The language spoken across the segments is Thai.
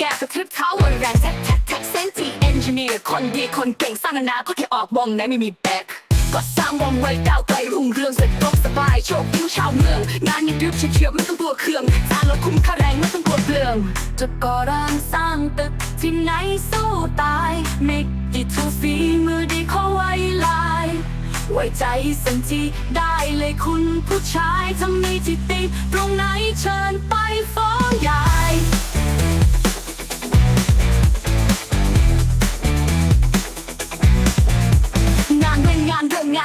ทึกเท้าวันแรงแท็กแท็กแท็กเซนทีเอนจิเนียร์คนดีคนเก่งสร้างอนาคตแค่ออกวงไหนไม่มีแบกก็สร้างวงไว้ก้าวไกลรุ่งเรืองสะดวกสบายโชคดีชาวเมือง งานยังดึบเฉียบไม่ต้องกลัวเครื่องสร้างแล้วคุ้มค่าแรงไม่ต้องกลัวเปลือง จะก่อร่างสร้างตึกที่ไหนสู้ตาย make it to ฝีมือดีเขอไว้ลายไว้ใจสันทีได้เลยคุณผู้ชายทำมีที่ติตรงไหนเชิญไปฟ้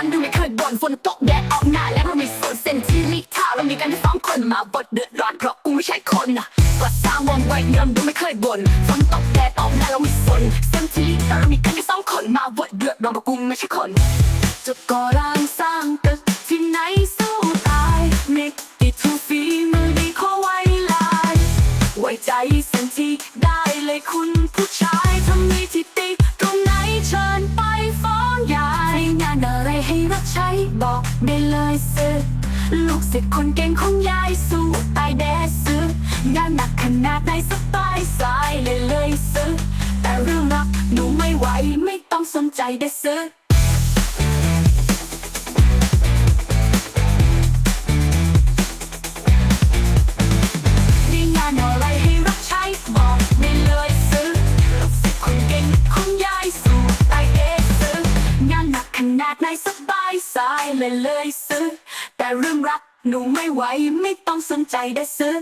นเรื่องงานดูไม่เคยบ่นฝนตกแดดออกหน้าแล้วเราไม่สนเส้นที่ลิท่าเรามีกันที่สองคนมาบดเดือดร้อนเพราะกูไม่ใช่คนนะก็สร้างวงไว้เดิมดูไม่เคยบ่นฝนตกแดดออกหน้าเราไม่สนเส้นที่ลิท่าเรามีกันที่สองคนมาบดเดือดร้อนเพราะกูไม่ใช่คนจะก่อร่างสร้างตึกที่ไหนสู้ตาย Make it to ฝีมือดีขอไว้ลายไว้ใจสันทีได้เลยคุณผู้ชายทำมีที่ บอกได้เลยซื้อ ลูกศิษย์คนเก่งของยายสู้ตายแดซื้องานหนักขนาดไหนสบายสายเลยเลยซื้อ แต่เรื่องรักหนูไม่ไหวไม่ต้องสนใจได้ซื้อ สบายสายเลยเลยซื้อ แต่เรื่องรักหนูไม่ไหวไม่ต้องสนใจได้ซื้อ